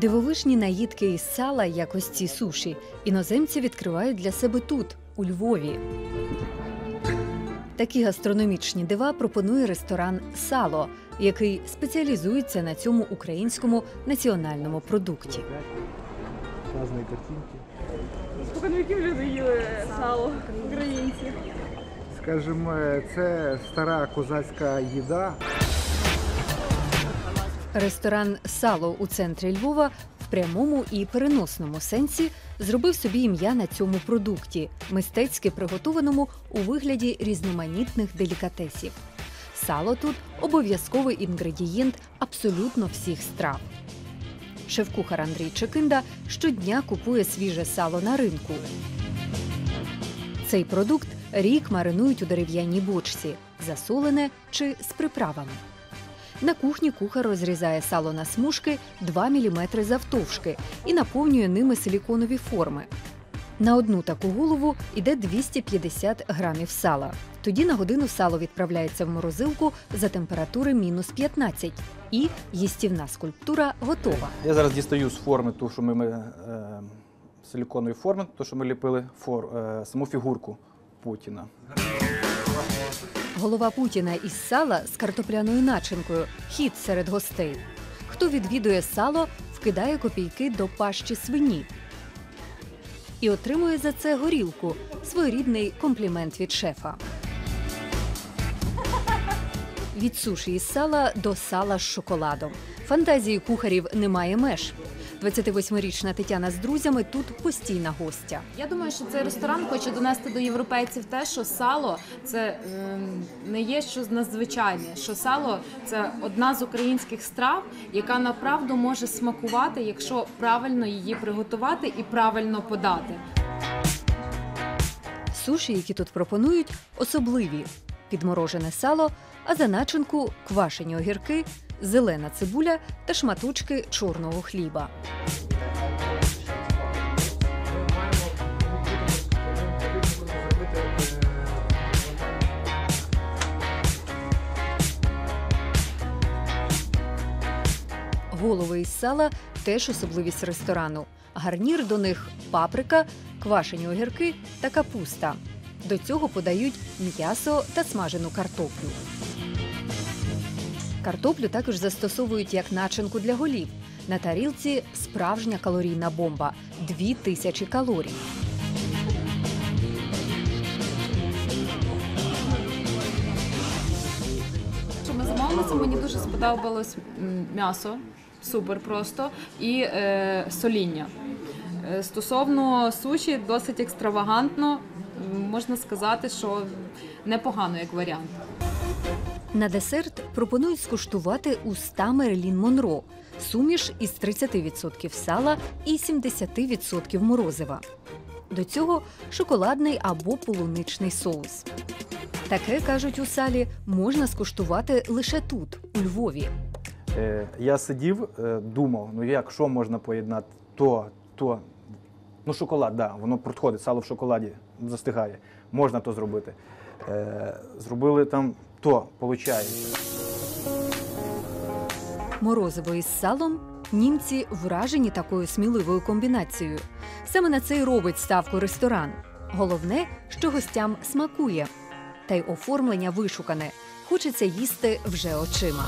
Дивовижні наїдки із сала, як ось ці суші, іноземці відкривають для себе тут, у Львові. Такі гастрономічні дива пропонує ресторан Сало, який спеціалізується на цьому українському національному продукті. Разные картинки. Споконвіків люди їли сало українці. Скажімо, це стара козацька їда. Ресторан Сало у центрі Львова в прямому і переносному сенсі зробив собі ім'я на цьому продукті, мистецьки приготованому у вигляді різноманітних делікатесів. Сало тут обов'язковий інгредієнт абсолютно всіх страв. Шеф-кухар Андрій Чекинда щодня купує свіже сало на ринку. Цей продукт рік маринують у дерев'яній бочці, засолене чи з приправами. На кухні кухар розрізає сало на смужки 2 мм завтовшки і наповнює ними силіконові форми. На одну таку голову йде 250 грамів сала. Тоді на годину сало відправляється в морозилку за температури мінус 15 і їстівна скульптура готова. Я зараз дістаю з форми ту, що ми, ми е, форми, ту, що ми ліпили фор, е, саму фігурку Путіна. Голова Путіна із сала з картопляною начинкою хід серед гостей. Хто відвідує сало, вкидає копійки до пащі свині. І отримує за це горілку своєрідний комплімент від шефа. Від суші із сала до сала з шоколадом. Фантазії кухарів немає меж. 28-річна Тетяна з друзями тут постійна гостя. Я думаю, що цей ресторан хоче донести до європейців те, що сало це ем, не є щось надзвичайне. Що сало це одна з українських страв, яка направду може смакувати, якщо правильно її приготувати і правильно подати. Суші, які тут пропонують, особливі: підморожене сало, а за начинку квашені огірки, зелена цибуля та шматочки чорного хліба. Голови із сала теж особливість ресторану. Гарнір до них паприка, квашені огірки та капуста. До цього подають м'ясо та смажену картоплю. Картоплю також застосовують як начинку для голів. На тарілці справжня калорійна бомба 2000 калорій. Що ми замовили, це мені дуже сподобалось м'ясо, супер просто, і е, соління. Е, Стосовно суші, досить екстравагантно. Можна сказати, що непогано як варіант. На десерт пропонують скуштувати уста Мерлін Монро суміш із 30% сала і 70% морозива. До цього шоколадний або полуничний соус. Таке кажуть у салі можна скуштувати лише тут, у Львові. Е, я сидів, е, думав, ну як, що можна поєднати? То, то. Ну, шоколад, да, воно проходить, сало в шоколаді застигає. Можна то зробити. Е, зробили там то, виходить. Морозиво із салом німці вражені такою сміливою комбінацією. Саме на це й робить ставку ресторан. Головне, що гостям смакує. Та й оформлення вишукане. Хочеться їсти вже очима.